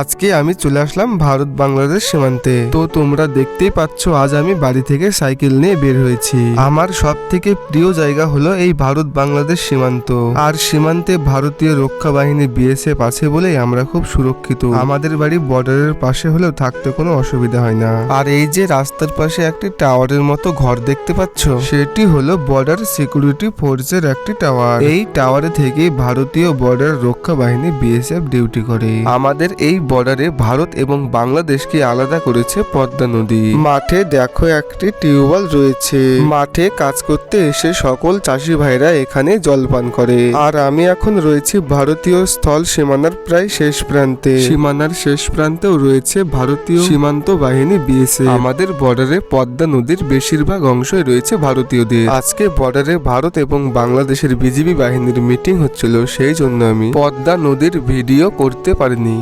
আজকে আমি চলে আসলাম ভারত বাংলাদেশ সীমান্তে। তো তোমরা দেখতেই পাচ্ছ, আজ আমি বাড়ি থেকে সাইকেল নিয়ে বের হয়েছি। আমার সব থেকে প্রিয় জায়গা হলো এই ভারত বাংলাদেশ সীমান্ত। আর সীমান্তে ভারতীয় রক্ষা বাহিনী বিএসএফ আছে বলেই আমরা খুব সুরক্ষিত। আমাদের বাড়ি বর্ডারের পাশে হলেও থাকতে কোনো অসুবিধা হয় না। আর এই যে রাস্তার পাশে একটি টাওয়ারের মতো ঘর দেখতে পাচ্ছ, সেটি হলো বর্ডার সিকিউরিটি ফোর্সের একটি টাওয়ার। এই টাওয়ারে থেকে ভারতীয় বর্ডার রক্ষা বাহিনী বিএসএফ ডিউটি করে। আমাদের এই বর্ডারে ভারত এবং বাংলাদেশকে আলাদা করেছে পদ্মা নদী। মাঠে দেখো একটি টিউবওয়েল রয়েছে। মাঠে কাজ করতে এসে সকল চাষি ভাইরা এখানে জলপান করে। আর আমি এখন রয়েছি ভারতীয় স্থল সীমানার প্রায় শেষ প্রান্তে। সীমানার শেষ প্রান্তেও রয়েছে ভারতীয় সীমান্ত বাহিনী বিএসএ আমাদের বর্ডারে পদ্মা নদীর বেশিরভাগ অংশই রয়েছে ভারতীয়দের। আজকে বর্ডারে ভারত এবং বাংলাদেশের বিজিবি বাহিনীর মিটিং হচ্ছিল, সেই জন্য আমি পদ্মা নদীর ভিডিও করতে পারিনি।